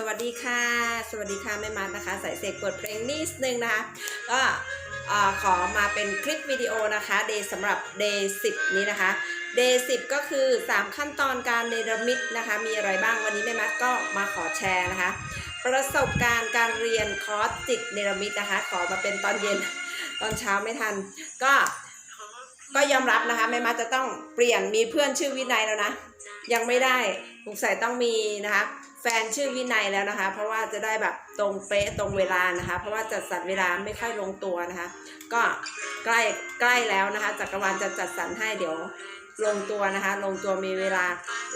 สวัสดีค่ะ สวัสดีค่ะแม่มัดนะคะใส่เสกเปิดเพลงนิดนึงนะคะ ก็ขอมาเป็นคลิปวิดีโอนะคะเดย์สำหรับ day 10 นี้นะคะ day 10 ก็คือ 3 ขั้นตอนการเนรมิตนะคะ มีอะไรบ้างวันนี้แม่มัดก็มาขอแชร์นะคะ ประสบการณ์การเรียนคอร์สจิตเนรมิตนะคะ ขอมาเป็นตอนเย็นตอนเช้าไม่ทัน ก็ก็ยอมรับนะคะแม่มัดจะต้องเปลี่ยนมีเพื่อนชื่อวินัยแล้วนะ ยังไม่ได้ สงสัยต้องมีนะคะแฟนชื่อวินัยแล้วนะคะ เพราะว่าจะได้แบบตรงเป๊ะตรงเวลานะคะ เพราะว่าจัดสรรเวลาไม่ค่อยลงตัวนะคะ ก็ใกล้ใกล้แล้วนะคะจักรวาลจะจัดสรรให้เดี๋ยวลงตัวนะคะ ลงตัวมีเวลา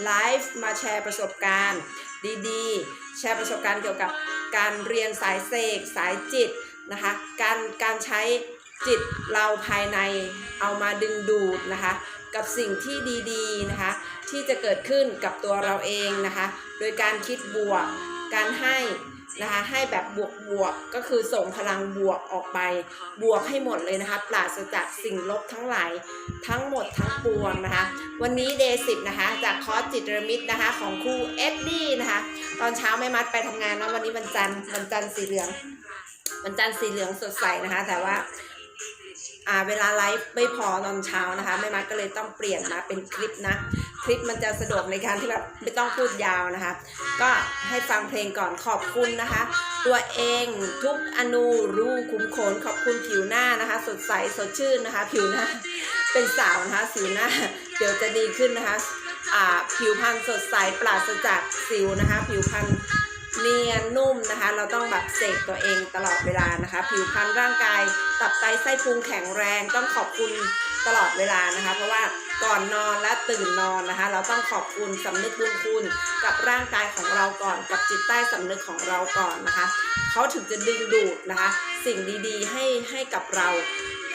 ไลฟ์มาแชร์ประสบการณ์ดีๆ แชร์ประสบการณ์เกี่ยวกับการเรียนสายเสกสายจิตนะคะ การการใช้ จิตเราภายในเอามาดึงดูดนะคะ กับสิ่งที่ดีๆนะคะ ที่จะเกิดขึ้นกับตัวเราเองนะคะ โดยการคิดบวก การให้นะคะให้แบบบวกบวกก็คือส่งพลังบวกออกไป บวกให้หมดเลยนะคะ ปราศจากสิ่งลบทั้งหลายทั้งหมดทั้งปวงนะคะ วันนี้เดย์สินะคะ จากคอร์สจิตเรมิตนะคะ ของครูเอ็ดดี้นะคะ ตอนเช้าไม่มัดไปทำงานเนาะวันนี้วันจันทร์วันจันทร์สีเหลืองวันจันทร์สีเหลืองสดใสนะคะ แต่ว่า อ่าเวลาไลฟ์ไม่พอตอนเช้านะคะแม่มัดก็เลยต้องเปลี่ยนมาเป็นคลิปนะ คลิปมันจะสะดวกในการที่แบบไม่ต้องพูดยาวนะคะ ก็ให้ฟังเพลงก่อนขอบคุณนะคะ ตัวเองทุกอนูรูขุมขนขอบคุณผิวหน้านะคะ สดใสสดชื่นนะคะ ผิวหน้าเป็นสาวนะคะสิวหน้า เดี๋ยวจะดีขึ้นนะคะ อ่าผิวพรรณสดใสปราศจากสิวนะคะ ผิวพรรณ เนียนนุ่มนะคะ เราต้องแบบเสกตัวเองตลอดเวลานะคะ ผิวพรรณร่างกาย ตับไตไส้พุงแข็งแรงต้องขอบคุณตลอดเวลานะคะ เพราะว่าก่อนนอนและตื่นนอนนะคะ เราต้องขอบคุณสำนึกบุญคุณกับร่างกายของเราก่อน กับจิตใต้สำนึกของเราก่อนนะคะ เขาถึงจะดึงดูดนะคะ สิ่งดีๆ ให้ให้กับเรา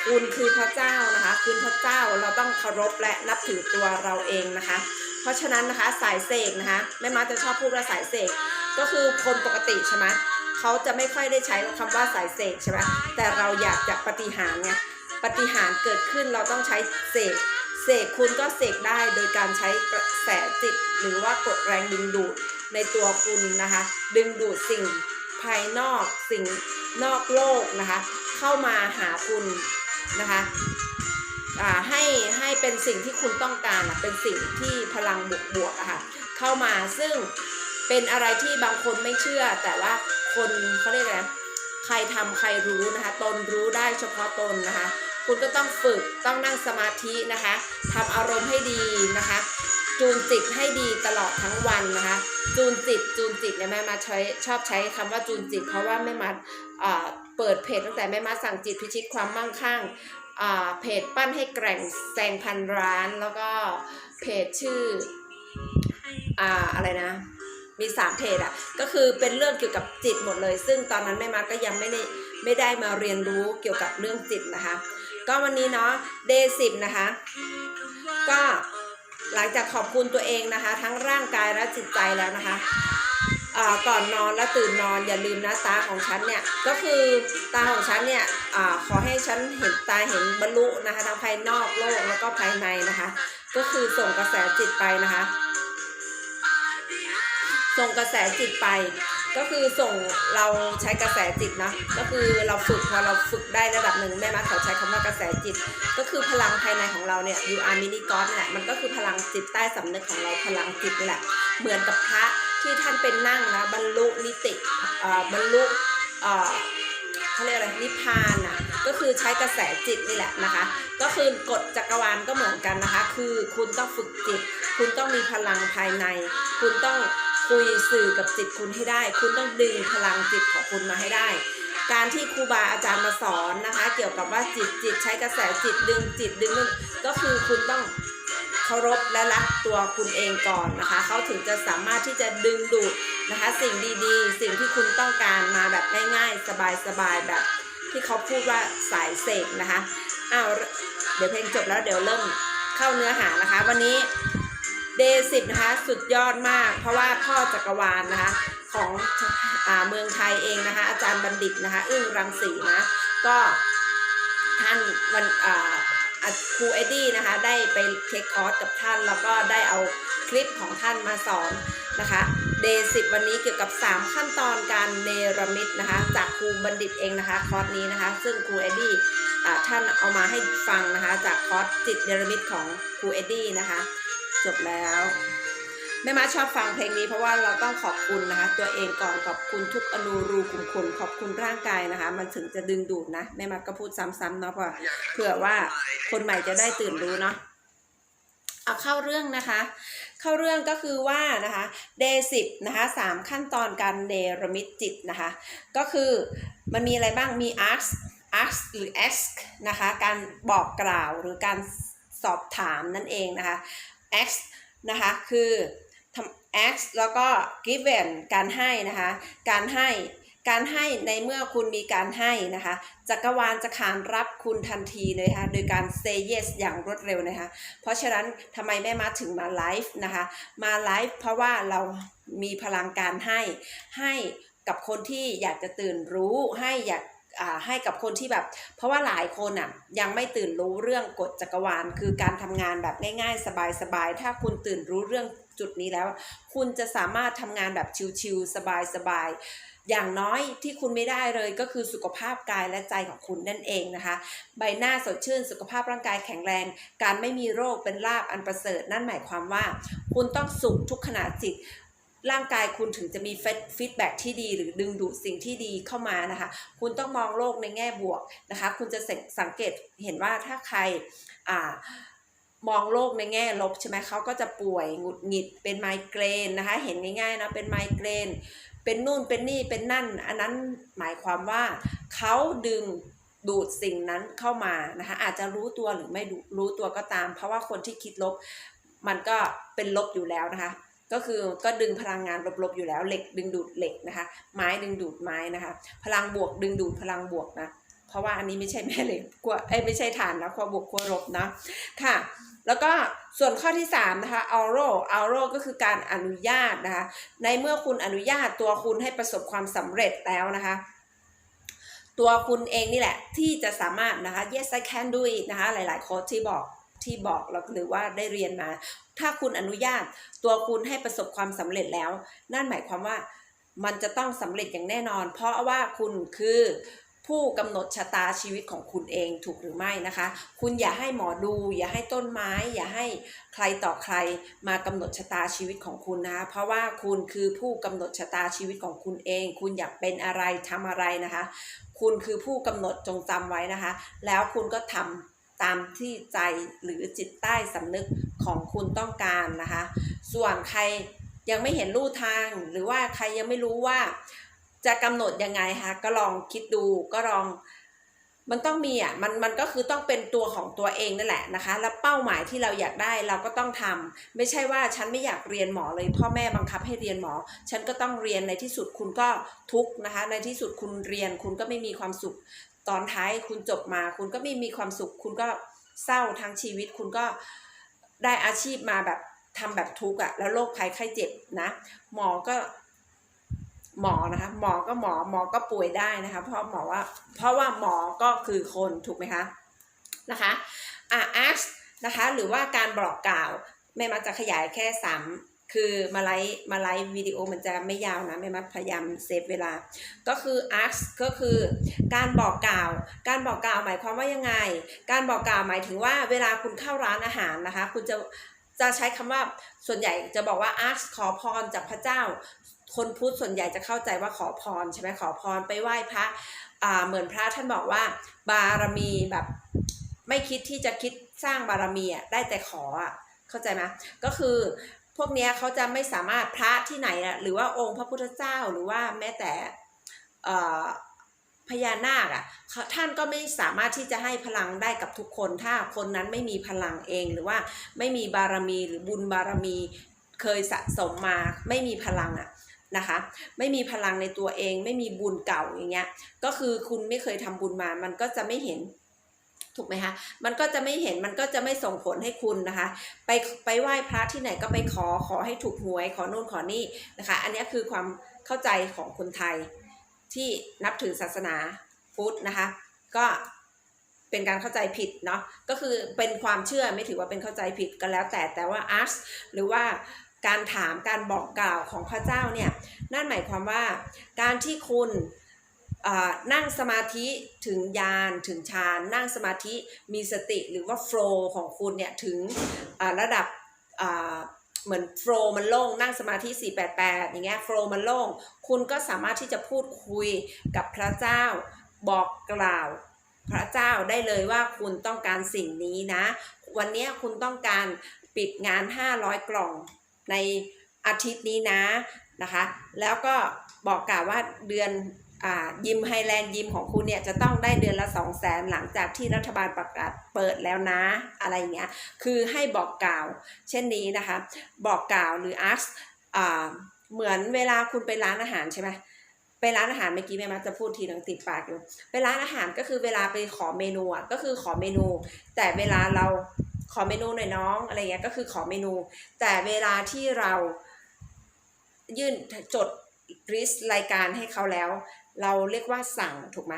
คุณคือพระเจ้านะคะ คุณพระเจ้าเราต้องเคารพและนับถือตัวเราเองนะคะ เพราะฉะนั้นนะคะสายเสกนะคะแม่ม้าจะชอบพูดว่าสายเสกก็คือคนปกติใช่ไหมเขาจะไม่ค่อยได้ใช้คำว่าสายเสกใช่ไหมแต่เราอยากจะปฏิหารไงปฏิหารเกิดขึ้นเราต้องใช้เสกเสกคุณก็เสกได้โดยการใช้กระแสจิต หรือว่ากดแรงดึงดูดในตัวคุณนะคะ ดึงดูดสิ่งภายนอกสิ่งนอกโลกนะคะ เข้ามาหาคุณนะคะ ให้ให้เป็นสิ่งที่คุณต้องการเป็นสิ่งที่พลังบวกๆอะค่ะเข้ามาซึ่งเป็นอะไรที่บางคนไม่เชื่อ แต่ว่าคนเขาเรียกอะไรใครทำใครรู้นะคะตนรู้ได้เฉพาะตนนะคะ คุณก็ต้องฝึกต้องนั่งสมาธินะคะทำอารมณ์ให้ดีนะคะ จูนจิตให้ดีตลอดทั้งวันนะคะ จูนจิตจูนจิตเนี่ยแม่มาใช้ชอบใช้คำว่าจูนจิต เพราะว่าแม่มา เปิดเพจตั้งแต่แม่มาสั่งจิตพิชิตความมั่งคั่งอ่าเพจปั้นให้แกร่งแซงพันร้าน แล้วก็เพจชื่ออ่าอะไรนะ มีสามเพจอะก็คือเป็นเรื่องเกี่ยวกับจิตหมดเลย ซึ่งตอนนั้นแม่มาก็ยังไม่ได้ไม่ได้มาเรียนรู้เกี่ยวกับเรื่องจิตนะคะ ก็วันนี้เนาะ day สิบนะคะ ก็หลังจากขอบคุณตัวเองนะคะ ทั้งร่างกายและจิตใจแล้วนะคะ ก่อนนอนและตื่นนอนอย่าลืมนะตาของฉันเนี่ยก็คือตาของฉันเนี่ยอขอให้ฉันเห็นตาเห็นบรรลุนะคะทั้งภายนอกโลกแล้วก็ภายในนะคะ ก็คือส่งกระแสจิตไปนะคะ ส่งกระแสจิตไปก็คือส่งเราใช้กระแสจิตนะก็คือเราฝึกพอเราฝึกได้ระดับหนึ่งแม่มาเขาใช้คำว่ากระแสจิต ก็คือพลังภายในของเราเนี่ย you are mini god นี่แหละมันก็คือพลังจิตใต้สำนึกของเราพลังจิตนี่แหละเหมือนกับพระ ที่ท่านเป็นนั่งนะบรรลุนิติเอ่อบรรลุเอ่อเขาเรียกอะไรนิพพานอะก็คือใช้กระแสจิตนี่แหละนะคะ ก็คือกฎจักรวาลก็เหมือนกันนะคะ คือคุณต้องฝึกจิต คุณต้องมีพลังภายใน คุณต้องคุยสื่อกับจิตคุณให้ได้ คุณต้องดึงพลังจิตของคุณมาให้ได้ การที่ครูบาอาจารย์มาสอนนะคะ เกี่ยวกับว่าจิตจิตใช้กระแสจิตดึงจิตดึงก็คือคุณต้อง เคารพและรักตัวคุณเองก่อนนะคะ เขาถึงจะสามารถที่จะดึงดูดนะคะ สิ่งดีๆ สิ่งที่คุณต้องการมาแบบง่ายๆ สบายๆ แบบที่เขาพูดว่าสายเสกนะคะอ้าวเดี๋ยวเพลงจบแล้วเดี๋ยวเริ่มเข้าเนื้อหานะคะ วันนี้เดย์สิบนะคะสุดยอดมาก เพราะว่าพ่อจักรวาลนะคะ ของอ่าเมืองไทยเองนะคะ อาจารย์บัณฑิตนะคะ อึ้งรังสีนะ ก็ท่านวันอ่า ครูเอ็ดดี้นะคะได้ไปเทคคอร์สกับท่านแล้วก็ได้เอาคลิปของท่านมาสอนนะคะเดย์สิวันนี้เกี่ยวกับ 3 ขั้นตอนการเนรมิตนะคะ จากครูบัณฑิตเองนะคะคอร์สนี้นะคะ ซึ่งครูเอ็ดดี้ท่านเอามาให้ฟังนะคะ จากคอร์สจิตเนรมิตของครูเอ็ดดี้นะคะ จบแล้ว แม่มาชอบฟังเพลงนี้เพราะว่าเราต้องขอบคุณนะคะ ตัวเองก่อนขอบคุณทุกอนูรูขุมขนขอบคุณร่างกายนะคะ มันถึงจะดึงดูดนะแม่มาก็พูดซ้ำๆเนาะเพราะเผื่อว่าคนใหม่จะได้ตื่นรู้เนาะเอาเข้าเรื่องนะคะ เข้าเรื่องก็คือว่านะคะ day 10นะคะสามขั้นตอนการเนรมิตจิตนะคะ ก็คือมันมีอะไรบ้างมี ask ask หรือ ask นะคะ การบอกกล่าวหรือการสอบถามนั่นเองนะคะ ask นะคะ คือ ทำ ask แล้วก็ given การให้นะคะ การให้การให้ในเมื่อคุณมีการให้นะคะจักรวาลจะขานรับคุณทันทีเลยค่ะโดยการ say yes อย่างรวดเร็วนะคะ เพราะฉะนั้นทำไมแม่มาถึงมาไลฟ์นะคะ มาไลฟ์เพราะว่าเรามีพลังการให้ให้กับคนที่อยากจะตื่นรู้ให้อยากให้กับคนที่แบบ เพราะว่าหลายคนอะยังไม่ตื่นรู้เรื่องกฎจักรวาล คือการทำงานแบบง่ายๆ สบายๆ ถ้าคุณตื่นรู้เรื่อง จุดนี้แล้ว คุณจะสามารถทำงานแบบชิลๆสบายๆ อย่างน้อยที่คุณไม่ได้เลยก็คือสุขภาพกายและใจของคุณนั่นเองนะคะ ใบหน้าสดชื่น สุขภาพร่างกายแข็งแรง การไม่มีโรคเป็นลาบอันประเสริฐ นั่นหมายความว่า คุณต้องสุขทุกขณะจิตร่างกายคุณถึงจะมีฟีดแบ็ที่ดีหรือดึงดูดสิ่งที่ดีเข้ามานะคะ คุณต้องมองโลกในแง่บวกนะคะ คุณจะสังเกตเห็นว่าถ้าใครอ่า มองโลกในแง่ลบใช่ไหมเขาก็จะป่วยหงุดหงิดเป็นไมเกรนนะคะ เห็นง่ายๆนะเป็นไมเกรน เป็นนู่นเป็นนี่เป็นนั่น อันนั้นหมายความว่าเขาดึงดูดสิ่งนั้นเข้ามานะคะอาจจะรู้ตัวหรือไม่รู้ตัวก็ตาม เพราะว่าคนที่คิดลบ มันก็เป็นลบอยู่แล้วนะคะ ก็คือก็ดึงพลังงานลบๆอยู่แล้วเหล็กดึงดูดเหล็กนะคะ ไม้ดึงดูดไม้นะคะ พลังบวกดึงดูดพลังบวกนะ เพราะว่าอันนี้ไม่ใช่แม่เหล็กกลัวเอ้ยไม่ใช่ฐานนะขั้วบวกขั้วลบนะค่ะ แล้วก็ส่วนข้อที่3นะคะ auro auro ก็คือการอนุญาตนะคะ ในเมื่อคุณอนุญาตตัวคุณให้ประสบความสำเร็จแล้วนะคะตัวคุณเองนี่แหละที่จะสามารถนะคะ yes I can do it นะคะ หลายๆโค้ชที่บอกที่บอกหรือว่าได้เรียนมา ถ้าคุณอนุญาตตัวคุณให้ประสบความสำเร็จแล้ว นั่นหมายความว่ามันจะต้องสำเร็จอย่างแน่นอน เพราะว่าคุณคือ ผู้กำหนดชะตาชีวิตของคุณเองถูกหรือไม่นะคะ คุณอย่าให้หมอดู อย่าให้ต้นไม้ อย่าให้ใครต่อใครมากำหนดชะตาชีวิตของคุณนะคะเพราะว่าคุณคือผู้กำหนดชะตาชีวิตของคุณเอง คุณอยากเป็นอะไรทำอะไรนะคะ คุณคือผู้กำหนดจงจำไว้นะคะ แล้วคุณก็ทำตามที่ใจหรือจิตใต้สำนึกของคุณต้องการนะคะ ส่วนใครยังไม่เห็นลู่ทางหรือว่าใครยังไม่รู้ว่า จะกำหนดยังไงคะก็ลองคิดดูก็ลอง มันต้องมีอะมันมันก็คือต้องเป็นตัวของตัวเองนั่นแหละนะคะ แล้วเป้าหมายที่เราอยากได้เราก็ต้องทำไม่ใช่ว่าฉันไม่อยากเรียนหมอเลยพ่อแม่บังคับให้เรียนหมอ ฉันก็ต้องเรียนในที่สุดคุณก็ทุกนะคะ ในที่สุดคุณเรียน คุณก็ไม่มีความสุข ตอนท้ายคุณจบมา คุณก็ไม่มีความสุข คุณก็เศร้าทั้งชีวิต คุณก็ได้อาชีพมาแบบทำแบบทุกข์อะแล้วโรคภัยไข้เจ็บนะ หมอก็ หมอนะคะหมอก็หมอหมอก็ป่วยได้นะคะเพราะหมอว่าเพราะว่าหมอก็คือคนถูกไหมคะนะคะอะ ask นะคะหรือว่าการบอกกล่าวแม่มักจะขยายแค่สามคือมาไลฟ์มาไลฟ์วิดีโอมันจะไม่ยาวนะแม่มักพยายามเซฟเวลา ก็คือ ask ก็คือการบอกกล่าว การบอกกล่าวหมายความว่ายังไง การบอกกล่าวหมายถึงว่าเวลาคุณเข้าร้านอาหารนะคะ คุณจะจะใช้คำว่าส่วนใหญ่จะบอกว่า ask ขอพรจากพระเจ้า คนพุทธส่วนใหญ่จะเข้าใจว่าขอพรใช่ไหมขอพรไปไหว้พระอ่าเหมือนพระท่านบอกว่า บารมีแบบไม่คิดที่จะคิดสร้างบารมีอะได้แต่ขออะเข้าใจไหมก็คือพวกเนี้ยเขาจะไม่สามารถพระที่ไหนอะหรือว่าองค์พระพุทธเจ้าหรือว่าแม้แต่พญานาคอะท่านก็ไม่สามารถที่จะให้พลังได้กับทุกคน ถ้าคนนั้นไม่มีพลังเองหรือว่าไม่มีบารมีหรือบุญบารมีเคยสะสมมาไม่มีพลังอะ นะคะ ไม่มีพลังในตัวเอง ไม่มีบุญเก่าอย่างเงี้ย ก็คือคุณไม่เคยทำบุญมา มันก็จะไม่เห็นถูกไหมคะมันก็จะไม่เห็นมันก็จะไม่ส่งผลให้คุณนะคะ ไปไปไหว้พระที่ไหนก็ไปขอขอให้ถูกหวยขอนู่นขอนี่นะคะ อันนี้คือความเข้าใจของคนไทยที่นับถือศาสนาพุทธนะคะ ก็เป็นการเข้าใจผิดเนาะก็คือเป็นความเชื่อไม่ถือว่าเป็นเข้าใจผิดก็แล้วแต่แต่ว่า ask หรือว่า การถามการบอกกล่าวของพระเจ้าเนี่ยนั่นหมายความว่าการที่คุณนั่งสมาธิถึงญาณถึงฌานนั่งสมาธิมีสติหรือว่าโฟล์ของคุณเนี่ยถึงระดับเหมือนโฟล์มันโล่งนั่งสมาธิ 488 อย่างเงี้ยโฟล์มันโล่ง คุณก็สามารถที่จะพูดคุยกับพระเจ้าบอกกล่าวพระเจ้าได้เลยว่าคุณต้องการสิ่งนี้นะ วันนี้คุณต้องการปิดงาน 500 กล่อง ในอาทิตย์นี้นะนะคะ แล้วก็บอกกล่าวว่าเดือนอยิมไฮแลนด์ยิมของคุณเนี่ยจะต้องได้เดือนละ2 0 0แสนหลังจากที่รัฐบาลประกาศเปิดแล้วนะอะไรอย่างเงี้ยคือให้บอกกล่าว เช่นนี้นะคะ บอกกล่าวหรือ ask อ่าเหมือนเวลาคุณไปร้านอาหารใช่ไหมไปร้านอาหารเมื่อกี้แม่มาจะพูดทีหนังติดปากอยู่ไปร้านอาหารก็คือเวลาไปขอเมนูอะก็คือขอเมนู แต่เวลาเรา อเมนูหน่อยน้องอะไรเงี้ยก็คือขอเมนู แต่เวลาที่เรายื่นจดริสรายการให้เขาแล้ว เราเรียกว่าสั่งถูกไหม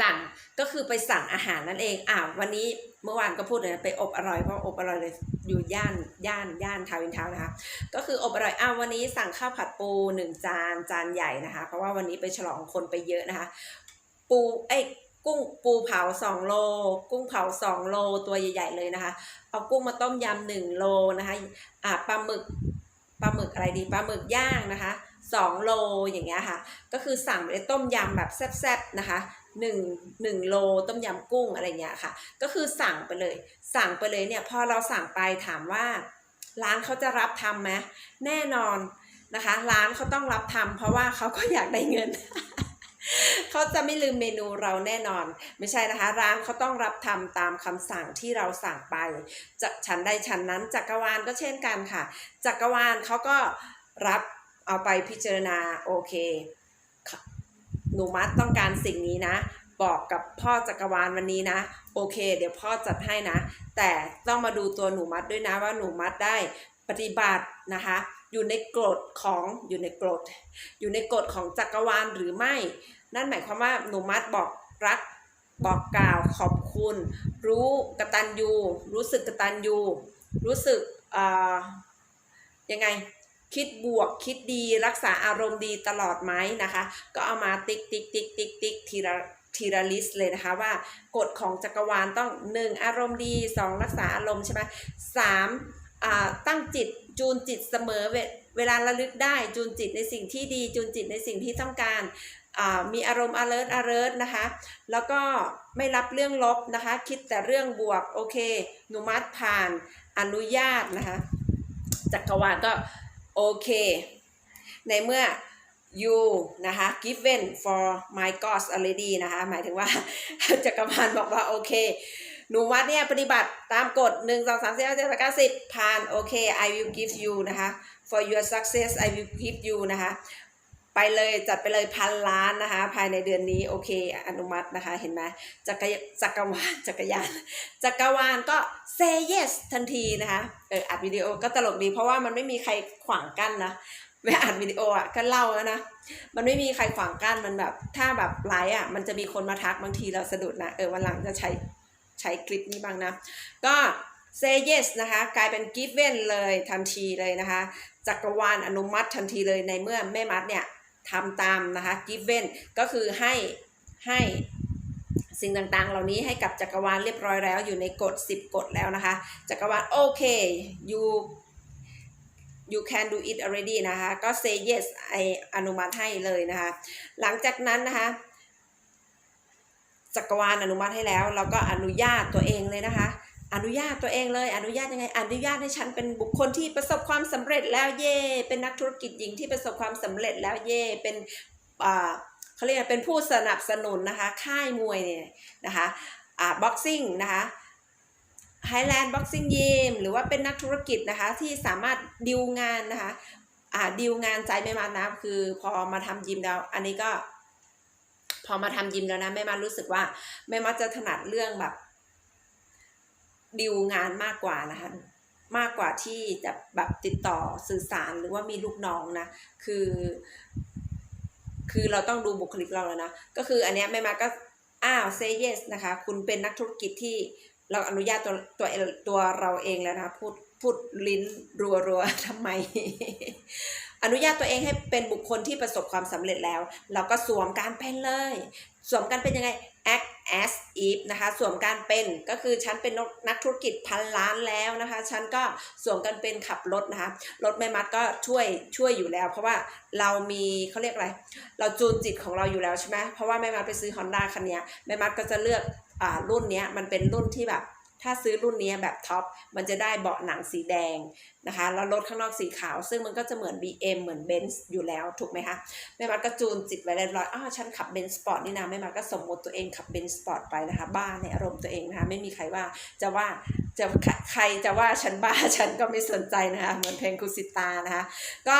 สั่งก็คือไปสั่งอาหารนั่นเองอ่าวันนี้เมื่อวานก็พูดเลยไปอบอร่อยเพราะอบอร่อยเลยอยู่ย่านย่านย่านทาวินทาวนะคะก็คืออบอร่อยอ้าววันนี้สั่งข้าวผัดปูหนึ่งจานจานใหญ่นะคะ เพราะว่าวันนี้ไปฉลองคนไปเยอะนะคะ ปูเอ้ย กุ้งปูเผาสองโล กุ้งเผาสองโลตัวใหญ่ ๆ เลยนะคะ เอากุ้งมาต้มยำหนึ่งโลนะคะอ่าปลาหมึกปลาหมึกอะไรดีปลาหมึกย่างนะคะสองโลอย่างเงี้ยค่ะ ก็คือสั่งไปต้มยำแบบแซ่บๆนะคะหนึ่งหนึ่งโลต้มยำกุ้งอะไรเงี้ยค่ะ ก็คือสั่งไปเลย สั่งไปเลยเนี่ยพอเราสั่งไปถามว่า ร้านเขาจะรับทำไหมแน่นอนนะคะ ร้านเขาต้องรับทำเพราะว่าเขาก็อยากได้เงิน เขาจะไม่ลืมเมนูเราแน่นอน ไม่ใช่นะคะ ร้านเขาต้องรับทำตามคำสั่งที่เราสั่งไปจะชั้นใดชั้นนั้นจักรวาลก็เช่นกันค่ะ จักรวาลเขาก็รับเอาไปพิจารณาโอเคหนูมัดต้องการสิ่งนี้นะ บอกกับพ่อจักรวาลวันนี้นะ โอเค เดี๋ยวพ่อจัดให้นะ แต่ต้องมาดูตัวหนูมัดด้วยนะว่าหนูมัดได้ปฏิบัตินะคะ อยู่ในกฎของอยู่ในกฎอยู่ในกฎของจักรวาลหรือไม่ นั่นหมายความว่าหนูมัดบอกรักบอกกล่าวขอบคุณ รู้กระตัญญูรู้สึกกระตัญญูรู้สึกยังไงคิดบวกคิดดีรักษาอารมณ์ดีตลอดไหมนะคะ ก็เอามาติ๊กติ๊กติ๊กติ๊กติ๊กทีละทีละลิสต์เลยนะคะว่ากฎของจักรวาลต้อง 1 อารมณ์ดี 2 รักษาอารมณ์ใช่ไหมสามตั้งจิตจูนจิตเสมอเวเวลาระลึกได้จูนจิตในสิ่งที่ดี จูนจิตในสิ่งที่ต้องการ มีอารมณ์ alert alert นะคะ แล้วก็ไม่รับเรื่องลบนะคะ คิดแต่เรื่องบวก โอเค หนุมัดผ่านอนุญาตนะคะ จักรวาลก็โอเค ในเมื่อ you นะคะ given for my gods already นะคะ หมายถึงว่าจักรวาลบอกว่าโอเค หนูวัดเนี่ยปฏิบัติตามกฎ 1 2 3 4 5 7 8 9 10ผ่านโอเค I will give you นะคะ for your success I will give you นะคะ ไปเลยจัดไปเลยพันล้านนะคะ ภายในเดือนนี้โอเคอนุมัตินะคะเห็นไหมจักรจักรวาลจักรยานจักรวาลก็ say yes ทันทีนะคะเอออัดวิดีโอก็ตลกดีเพราะว่ามันไม่มีใครขวางกั้นนะเวลาอัดวิดีโออะก็เล่าแล้วนะ มันไม่มีใครขวางกั้นมันแบบ ถ้าแบบไลฟ์อะมันจะมีคนมาทักบางทีเราสะดุดนะเออวันหลังจะใช้ใช้คลิปนี้บ้างนะ ก็ say yes นะคะ กลายเป็น given เลยทันทีเลยนะคะ จักรวาลอนุมัติทันทีเลยในเมื่อแม่มัดเนี่ย ทำตามนะคะ given ก็คือให้ให้สิ่งต่างๆ เหล่านี้ให้กับจักรวาลเรียบร้อยแล้ว อยู่ในกฎ 10 กฎแล้วนะคะ จักรวาลโอเค you you can do it already นะคะ ก็ say yes ไออนุมัติให้เลยนะคะ หลังจากนั้นนะคะ จักรวาลอนุมัติให้แล้ว เราก็อนุญาตตัวเองเลยนะคะ อนุญาตตัวเองเลย อนุญาตยังไง อนุญาตให้ฉันเป็นบุคคลที่ประสบความสำเร็จแล้วเย่เป็นนักธุรกิจหญิงที่ประสบความสำเร็จแล้วเย่เป็นเขาเรียกเป็นผู้สนับสนุนนะคะค่ายมวยเนี่ยนะคะอ่าบ็อกซิ่งนะคะ Highland Boxing Gym หรือว่าเป็นนักธุรกิจนะคะที่สามารถดิวงานนะคะอ่าดิวงานใจไม่มานะคือพอมาทำยิมแล้ว อันนี้ก็พอมาทำยิมแล้วนะแม่มารู้สึกว่าแม่มาจะถนัดเรื่องแบบ ดิวงานมากกว่านะคะมากกว่าที่จะแบบติดต่อสื่อสารหรือว่ามีลูกน้องนะ คือ คือเราต้องดูบุคลิกเราแล้วนะ ก็คืออันเนี้ยแม่มาก็อ้าว say yes นะคะ คุณเป็นนักธุรกิจที่เราอนุญาตตัวตัวตัวเราเองแล้วนะพูดพูดลิ้นรัวๆทำไม อนุญาตตัวเองให้เป็นบุคคลที่ประสบความสำเร็จแล้ว เราก็สวมการเป็นเลย สวมการเป็นยังไง act as if นะคะสวมการเป็นก็คือฉันเป็นนักธุรกิจพันล้านแล้วนะคะ ฉันก็สวมกันเป็นขับรถนะคะ รถแม่มัดก็ช่วยช่วยอยู่แล้ว เพราะว่าเรามีเขาเรียกอะไร เราจูนจิตของเราอยู่แล้วใช่ไหมเพราะว่าแม่มัดไปซื้อ Honda คันนี้แม่มัดก็จะเลือกอ่ารุ่นนี้มันเป็นรุ่นที่แบบ ถ้าซื้อรุ่นนี้แบบท็อปมันจะได้เบาะหนังสีแดงนะคะแล้วรถข้างนอกสีขาว ซึ่งมันก็จะเหมือน BM เหมือน Benz อยู่แล้วถูกไหมคะแม่มัดก็จูนจิตไว้เรียบร้อยอ้าวฉันขับ Benz Sport นี่นะแม่มัดก็สมมติตัวเองขับ Benz Sport ไปนะคะบ้าในอารมณ์ตัวเองนะคะไม่มีใครว่าจะว่าจะใครจะว่าฉันบ้าฉันก็ไม่สนใจนะคะเหมือนเพลงคุสิตานะคะก็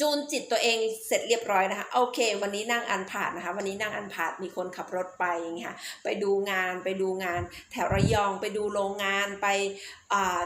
จูนจิตตัวเองเสร็จเรียบร้อยนะคะ โอเค วันนี้นั่งอันผาดนะคะ วันนี้นั่งอันผาดมีคนขับรถไปอย่างเงี้ยค่ะไปดูงานไปดูงาน แถวระยองไปดูโรงงานไป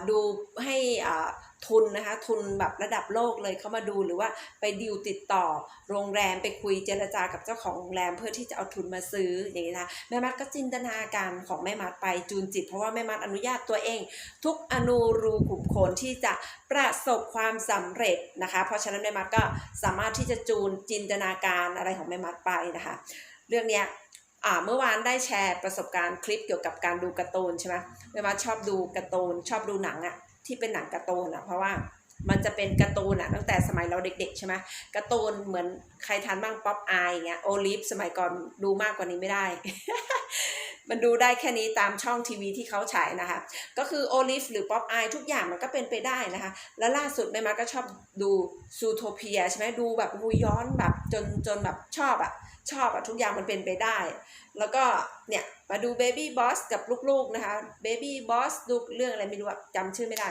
ดูให้อ่า ทุนนะคะทุนแบบระดับโลกเลยเข้ามาดูหรือว่าไปดิวติดต่อโรงแรมไปคุยเจรจากับเจ้าของโรงแรม เพื่อที่จะเอาทุนมาซื้ออย่างนี้นะแม่มัดก็จินตนาการของแม่มัดไปจูนจิต เพราะว่าแม่มัดอนุญาตตัวเอง ทุกอนูรูขุมขนที่จะประสบความสำเร็จนะคะ เพราะฉะนั้นแม่มัดก็สามารถที่จะจูนจินตนาการอะไรของแม่มัดไปนะคะ เรื่องเนี้ยเมื่อวานได้แชร์ประสบการณ์คลิปเกี่ยวกับการดูการ์ตูนใช่ไหมแม่มัดชอบดูการ์ตูนชอบดูหนังอะ ที่เป็นหนังการ์ตูนอะเพราะว่ามันจะเป็นการ์ตูนอะตั้งแต่สมัยเราเด็กๆใช่ไหมการ์ตูนเหมือนใครทันบ้างป๊อปอายเงี้ยโอลิฟสมัยก่อนดูมากกว่านี้ไม่ได้ มันดูได้แค่นี้ตามช่องทีวีที่เขาฉายนะคะ ก็คือโอลิฟหรือป๊อปอายทุกอย่างมันก็เป็นไปได้นะคะ แล้วล่าสุดแม่มาก็ชอบดูซูโทเปียใช่ไหมดูแบบวูย้อนแบบจนจนแบบชอบอะชอบอะทุกอย่างมันเป็นไปได้ แล้วก็เนี่ยมาดู Baby Boss กับลูกๆนะคะ Baby Boss ดูเรื่องอะไรไม่รู้จำชื่อไม่ได้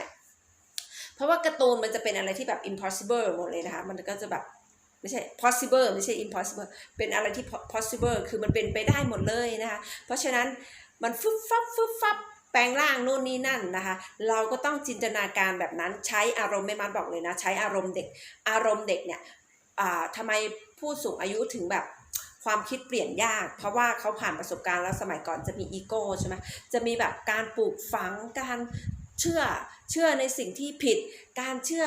เพราะว่าการ์ตูนมันจะเป็นอะไรที่แบบ impossible หมดเลยนะคะ มันก็จะแบบไม่ใช่ possible ไม่ใช่ impossible เป็นอะไรที่ possible คือมันเป็นไปได้หมดเลยนะคะ เพราะฉะนั้นมันฟึบฟับฟึบฟับแปลงร่างโน่นนี่นั่นนะคะ เราก็ต้องจินตนาการแบบนั้นใช้อารมณ์ไม่มันบอกเลยนะ ใช้อารมณ์เด็ก อารมณ์เด็กเนี่ยอ่าทำไมผู้สูงอายุถึงแบบ ความคิดเปลี่ยนยาก เพราะว่าเขาผ่านประสบการณ์แล้วสมัยก่อนจะมีอีโก้ใช่ไหมจะมีแบบการปลูกฝังการเชื่อเชื่อในสิ่งที่ผิด การเชื่อ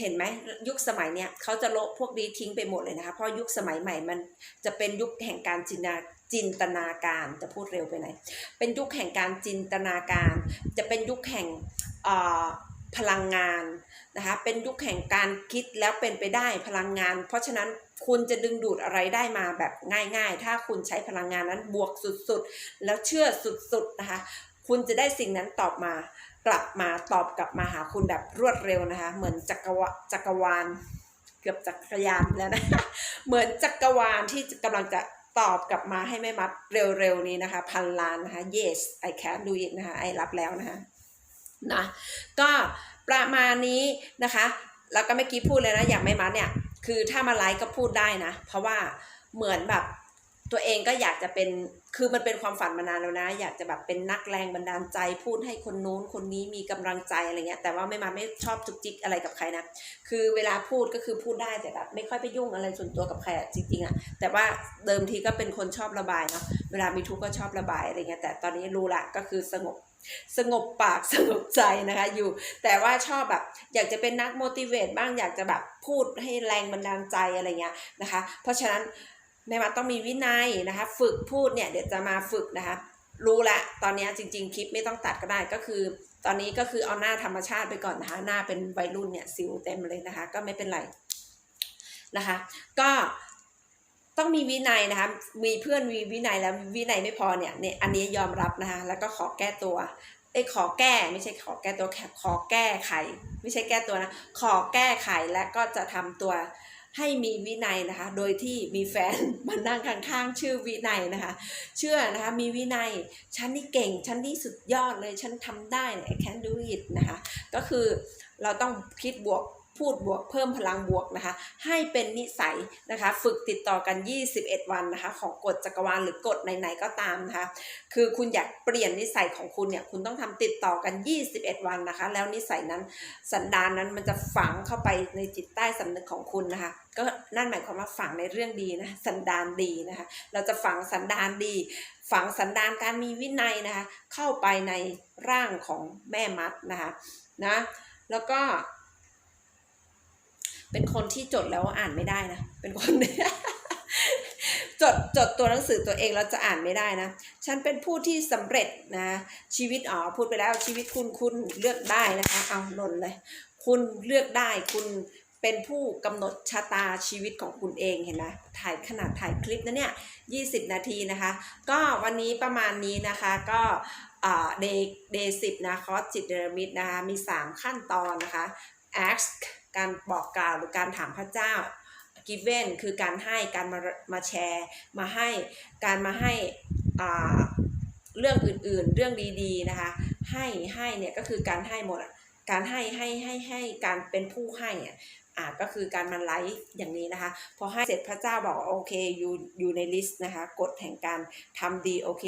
เห็นไหมยุคสมัยเนี้ยเขาจะโละพวกนี้ทิ้งไปหมดเลยนะคะเพราะยุคสมัยใหม่มันจะเป็นยุคแห่งการจินตนาจินตนาการจะพูดเร็วไปไหนเป็นยุคแห่งการจินตนาการ จะเป็นยุคแห่งพลังงานนะคะเป็นยุคแห่งการคิดแล้วเป็นไปได้พลังงาน เพราะฉะนั้น คุณจะดึงดูดอะไรได้มาแบบง่าย ๆ ถ้าคุณใช้พลังงานนั้นบวกสุดๆ แล้วเชื่อสุดๆนะคะ คุณจะได้สิ่งนั้นตอบมากลับมาตอบกลับมาหาคุณแบบรวดเร็วนะคะ เหมือนจักรวจักรวาล เกือบจักรยานแล้วนะ เหมือนจักรวาลที่กำลังจะตอบกลับมาให้แม่มัดเร็วๆนี้นะคะ พันล้านนะคะ yes I can do it นะคะไอรับแล้วนะคะนะก็ประมาณนี้นะคะ แล้วก็เมื่อกี้พูดเลยนะอย่างแม่มัดเนี่ย คือถ้ามาไลฟ์ก็พูดได้นะ เพราะว่าเหมือนแบบ ตัวเองก็อยากจะเป็นคือมันเป็นความฝันมานานแล้วนะ อยากจะแบบเป็นนักแรงบันดาลใจพูดให้คนนู้นคนนี้มีกำลังใจอะไรเงี้ย แต่ว่าไม่มาไม่ชอบจุกจิกอะไรกับใครนะคือเวลาพูดก็คือพูดได้แต่แบบไม่ค่อยไปยุ่งอะไรส่วนตัวกับใครอะจริงๆอะแต่ว่าเดิมทีก็เป็นคนชอบระบายเนาะเวลามีทุกข์ก็ชอบระบายอะไรเงี้ยแต่ตอนนี้รู้ละก็คือสงบสงบปากสงบใจนะคะอยู่ แต่ว่าชอบแบบอยากจะเป็นนัก motivate บ้างอยากจะแบบพูดให้แรงบันดาลใจอะไรเงี้ยนะคะ เพราะฉะนั้น แม่มัดต้องมีวินัยนะคะ ฝึกพูดเนี่ยเดี๋ยวจะมาฝึกนะคะ รู้ละตอนนี้จริง ๆ คลิปไม่ต้องตัดก็ได้ก็คือ ตอนนี้ก็คือเอาหน้าธรรมชาติไปก่อนนะคะ หน้าเป็นวัยรุ่นเนี่ยสิวเต็มเลยนะคะ ก็ไม่เป็นไรนะคะ ก็ต้องมีวินัยนะคะ มีเพื่อนมีวินัยแล้ววินัยไม่พอเนี่ยเนี่ยอันนี้ยอมรับนะคะ แล้วก็ขอแก้ตัวเอ้ขอแก้ไม่ใช่ขอแก้ตัวแค่ขอแก้ไข ไม่ใช่แก้ตัวนะ ขอแก้ไขและก็จะทำตัว ให้มีวินัยนะคะ โดยที่มีแฟนมานั่งข้างๆ ชื่อวินัยนะคะ เชื่อนะคะ มีวินัย ฉันนี่เก่ง ฉันนี่สุดยอดเลย ฉันทำได้ I can do it นะคะ ก็คือเราต้องคิดบวก พูดบวกเพิ่มพลังบวกนะคะ ให้เป็นนิสัยนะคะ ฝึกติดต่อกัน 21 วันนะคะ ของกฎจักรวาลหรือกฎไหนๆก็ตามนะคะ คือคุณอยากเปลี่ยนนิสัยของคุณเนี่ยคุณต้องทำติดต่อกัน 21 วันนะคะ แล้วนิสัยนั้นสันดานนั้นมันจะฝังเข้าไปในจิตใต้สำนึกของคุณนะคะ ก็นั่นหมายความว่าฝังในเรื่องดีนะสันดานดีนะคะ เราจะฝังสันดานดี ฝังสันดานการมีวินัยนะคะ เข้าไปในร่างของแม่มัดนะคะนะแล้วก็ เป็นคนที่จดแล้วอ่านไม่ได้นะ เป็นคนจดจดตัวหนังสือตัวเองแล้วจะอ่านไม่ได้นะ ฉันเป็นผู้ที่สำเร็จนะ ชีวิตอ๋อพูดไปแล้วชีวิตคุณคุณเลือกได้นะคะ เอาหล่นเลย คุณเลือกได้คุณเป็นผู้กำหนดชะตาชีวิตของคุณเองเห็นไหมถ่ายขนาดถ่ายคลิปนะเนี่ย20นาทีนะคะ ก็วันนี้ประมาณนี้นะคะก็เดย์เดย์สิบนะคอร์สจิตเดรมิดนะคะมี 3 ขั้นตอนนะคะ ask การบอกกล่าวหรือการถามพระเจ้า given คือการให้การมามาแชร์ มาให้การมาให้อ่าเรื่องอื่นๆ เรื่องดีๆนะคะ ให้ให้เนี่ยก็คือการให้หมดอะการให้ให้ให้ให้การเป็นผู้ให้อะอ่าก็คือการมาไลฟ์อย่างนี้นะคะ พอให้เสร็จพระเจ้าบอกโอเคอยู่อยู่ในลิสต์นะคะกฎแห่งการทำดีโอเค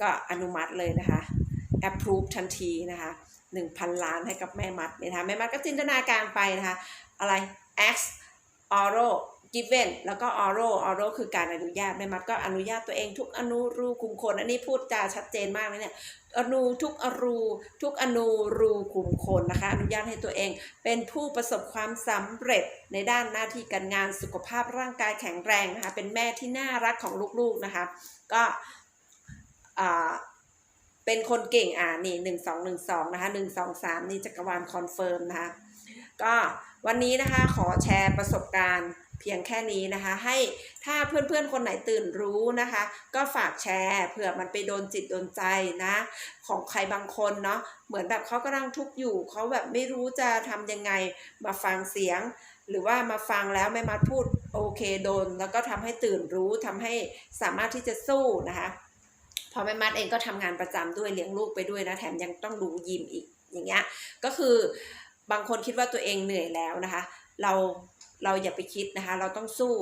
ก็อนุมัติเลยนะคะ approve ทันทีนะคะ1,000 ล้านให้กับแม่มัดนะคะแม่มัดก็จินตนาการไปนะคะอะไร X oral given แล้วก็ oral oral คือการอนุญาตแม่มัดก็อนุญาตตัวเองทุกอนุรูคุมขนอันนี้พูดจาชัดเจนมากเลยเนี่ยอนูทุกอรูทุกอนูรูขุมขนนะคะอนุญาตให้ตัวเองเป็นผู้ประสบความสำเร็จในด้านหน้าที่การงานสุขภาพร่างกายแข็งแรงนะคะเป็นแม่ที่น่ารักของลูกๆนะคะก็อ่า เป็นคนเก่งอ่านี่หนึ่งสองหนึ่งสองนะคะหนึ่งสองสามนี่จักรวาลคอนเฟิร์มนะคะก็วันนี้นะคะขอแชร์ประสบการณ์เพียงแค่นี้นะคะ ให้ถ้าเพื่อนๆ คนไหนตื่นรู้นะคะ ก็ฝากแชร์เผื่อมันไปโดนจิตโดนใจนะ ของใครบางคนเนาะเหมือนแบบเขากำลังทุกข์อยู่เขาแบบไม่รู้จะทำยังไงมาฟังเสียง หรือว่ามาฟังแล้วแม่มัดพูดโอเคโดน แล้วก็ทำให้ตื่นรู้ทำให้สามารถที่จะสู้นะคะ พอแม่มัดเองก็ทำงานประจำด้วยเลี้ยงลูกไปด้วยนะแถมยังต้องดูยิมอีกอย่างเงี้ยก็คือบางคนคิดว่าตัวเองเหนื่อยแล้วนะคะ เราเราอย่าไปคิดนะคะ เราต้องสู้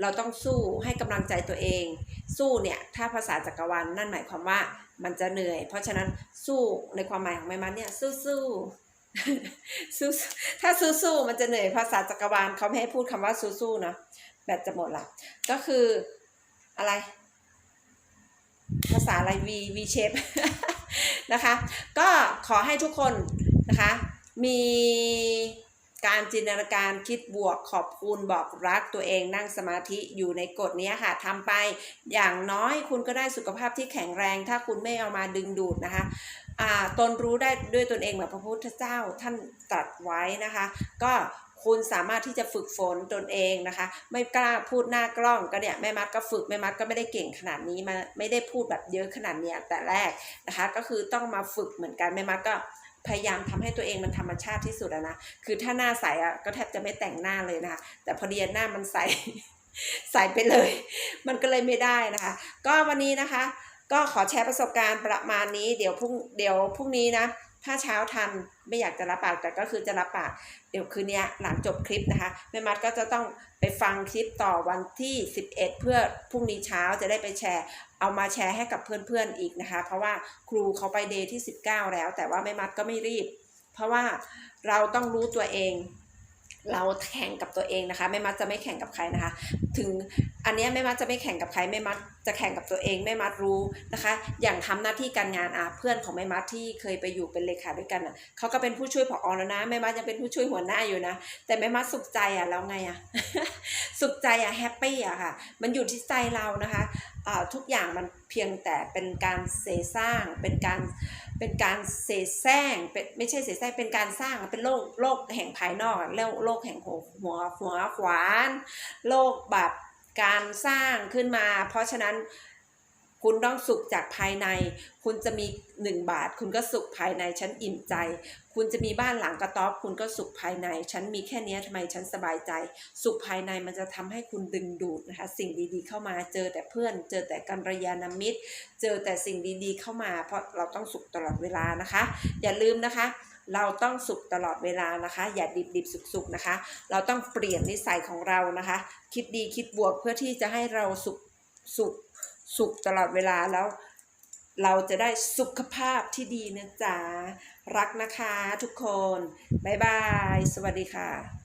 เราต้องสู้ให้กำลังใจตัวเอง สู้เนี่ยถ้าภาษาจักรวาลนั่นหมายความว่ามันจะเหนื่อย เพราะฉะนั้นสู้ในความหมายของแม่มันเนี่ยสู้สู้สู้ถ้าสู้สู้มันจะเหนื่อยภาษาจักรวาลเขาไม่ให้พูดคำว่าสู้สู้นะแบตจะหมดละก็คืออะไร ภาษาอะไร V V shape นะคะ ก็ขอให้ทุกคนนะคะ มีการจินตนาการคิดบวกขอบคุณบอกรักตัวเองนั่งสมาธิอยู่ในกฎนี้ค่ะทำไปอย่างน้อยคุณก็ได้สุขภาพที่แข็งแรง ถ้าคุณไม่เอามาดึงดูดนะคะอ่าตนรู้ได้ด้วยตนเองแบบพระพุทธเจ้าท่านตรัสไว้นะคะ ก็ คุณสามารถที่จะฝึกฝนตนเองนะคะ ไม่กล้าพูดหน้ากล้องก็เนี่ยแม่มัดก็ฝึกแม่มัดก็ไม่ได้เก่งขนาดนี้มาไม่ได้พูดแบบเยอะขนาดเนี้ยแต่แรกนะคะ ก็คือต้องมาฝึกเหมือนกันแม่มัดก็พยายามทำให้ตัวเองมันธรรมชาติที่สุดนะ คือถ้าหน้าใสอะก็แทบจะไม่แต่งหน้าเลยนะคะ แต่พอดีหน้ามันใส ใสไปเลย มันก็เลยไม่ได้นะคะ ก็วันนี้นะคะ ก็ขอแชร์ประสบการณ์ประมาณนี้ เดี๋ยวพรุ่ง เดี๋ยวพรุ่งนี้นะ ถ้าเช้าทันไม่อยากจะรับปากแต่ก็คือจะรับปากเดี๋ยวคืนนี้หลังจบคลิปนะคะแม่มัดก็จะต้องไปฟังคลิปต่อวันที่ 11 เพื่อพรุ่งนี้เช้าจะได้ไปแชร์ เอามาแชร์ให้กับเพื่อนๆอีกนะคะ เพราะว่าครูเขาไปเดย์ที่ 19 แล้ว แต่ว่าแม่มัดก็ไม่รีบ เพราะว่าเราต้องรู้ตัวเอง เราแข่งกับตัวเองนะคะแม่มัดจะไม่แข่งกับใครนะคะ ถึงอันเนี้ยแม่มัดจะไม่แข่งกับใครแม่มัดจะแข่งกับตัวเองแม่มัดรู้นะคะ อย่างทำหน้าที่การงานอะเพื่อนของแม่มัดที่เคยไปอยู่เป็นเลขาด้วยกันอะเขาก็เป็นผู้ช่วยผอแล้วนะแม่มัดยังเป็นผู้ช่วยหัวหน้าอยู่นะ แต่แม่มัดสุขใจอะแล้วไงอะสุขใจอะแฮปปี้อะค่ะ มันอยู่ที่ใจเรานะคะอ่าทุกอย่างมันเพียงแต่เป็นการเสสร้างเป็นการ เป็นการเสแสร้งเป็นไม่ใช่เสแสร้งเป็นการสร้างเป็นโลกโลกแห่งภายนอกอะโลกโลกแห่งหัวหัวหัวขวาน โลกแบบการสร้างขึ้นมา เพราะฉะนั้น คุณต้องสุขจากภายใน คุณจะมีหนึ่งบาท คุณก็สุขภายใน ฉันอิ่มใจ คุณจะมีบ้านหลังกระต๊อบ คุณก็สุขภายใน ฉันมีแค่นี้ทำไมฉันสบายใจ สุขภายในมันจะทำให้คุณดึงดูดนะคะ สิ่งดีๆเข้ามา เจอแต่เพื่อน เจอแต่กัลยาณมิตร เจอแต่สิ่งดีๆเข้ามา เพราะเราต้องสุขตลอดเวลานะคะ อย่าลืมนะคะเราต้องสุขตลอดเวลานะคะ อย่าดิบดิบสุขสุขๆนะคะ เราต้องเปลี่ยนนิสัยของเรานะคะ คิดดีคิดบวกเพื่อที่จะให้เราสุขสุข สุขตลอดเวลาแล้ว เราจะได้สุขภาพที่ดีนะจ๊ะ รักนะคะทุกคน บ๊ายบาย สวัสดีค่ะ